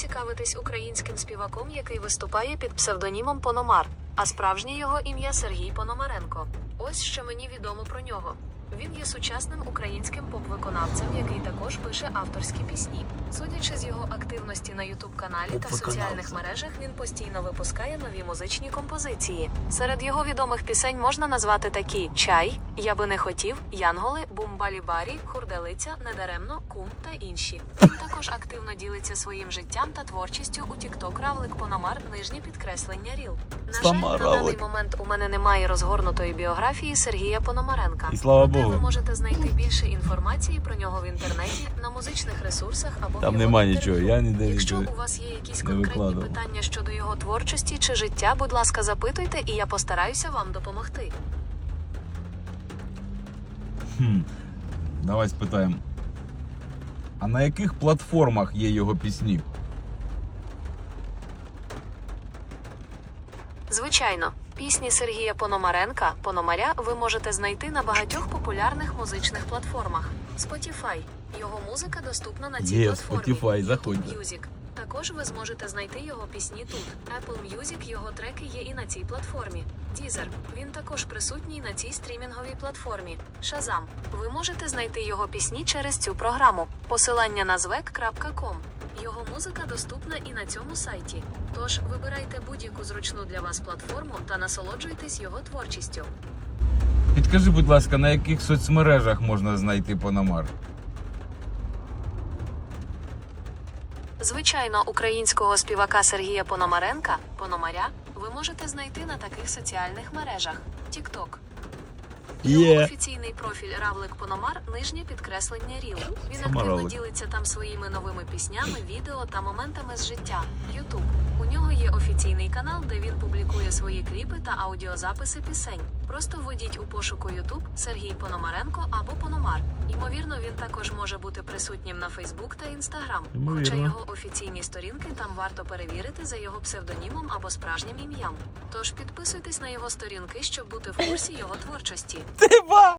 цікавитесь українським співаком, який виступає під псевдонімом Пономар, а справжнє його ім'я Сергій Пономаренко. Ось що мені відомо про нього. Він є сучасним українським поп-виконавцем, який також пише авторські пісні. Судячи з його активності на ютуб каналі та соціальних мережах, він постійно випускає нові музичні композиції. Серед його відомих пісень можна назвати такі: Чай, Я би не хотів, Янголи, Бумбалі-барі, Хурделиця, Недаремно, Кум та інші. Він також активно ділиться своїм життям та творчістю у TikTok Равлик Пономар, нижнє підкреслення Ріл. На жаль, Сама на даний Равлик. момент у мене немає розгорнутої біографії Сергія Пономаренка. І слава Проте Богу. ви можете знайти більше інформації про нього в інтернеті, на музичних ресурсах або в Там його нема інтерв'ю. нічого, я ніде Якщо нічого у вас є якісь не конкретні викладав. питання щодо його творчості чи життя, будь ласка, запитуйте, і я постараюся вам допомогти. Хм. Давай спитаємо. А на яких платформах є його пісні? Звичайно, пісні Сергія Пономаренка Пономаря ви можете знайти на багатьох популярних музичних платформах. Spotify. Його музика доступна на цій Є, платформі. Spotify, заходьте. Music. Також ви зможете знайти його пісні тут. Apple Music, його треки є і на цій платформі. Deezer. Він також присутній на цій стрімінговій платформі. Shazam. Ви можете знайти його пісні через цю програму. Посилання на звек.com. Його музика доступна і на цьому сайті. Тож вибирайте будь-яку зручну для вас платформу та насолоджуйтесь його творчістю. Підкажи, будь ласка, на яких соцмережах можна знайти Пономар? Звичайно, українського співака Сергія Пономаренка Пономаря ви можете знайти на таких соціальних мережах: TikTok. Його yeah. офіційний профіль Равлик Пономар нижнє підкреслення Ріл. Він активно ділиться там своїми новими піснями, відео та моментами з життя. Ютуб. Канал, де він публікує свої кліпи та аудіозаписи пісень. Просто введіть у пошуку Ютуб Сергій Пономаренко або Пономар. Ймовірно, він також може бути присутнім на Фейсбук та Інстаграм. Хоча його офіційні сторінки там варто перевірити за його псевдонімом або справжнім ім'ям. Тож підписуйтесь на його сторінки, щоб бути в курсі його творчості. Ти ба!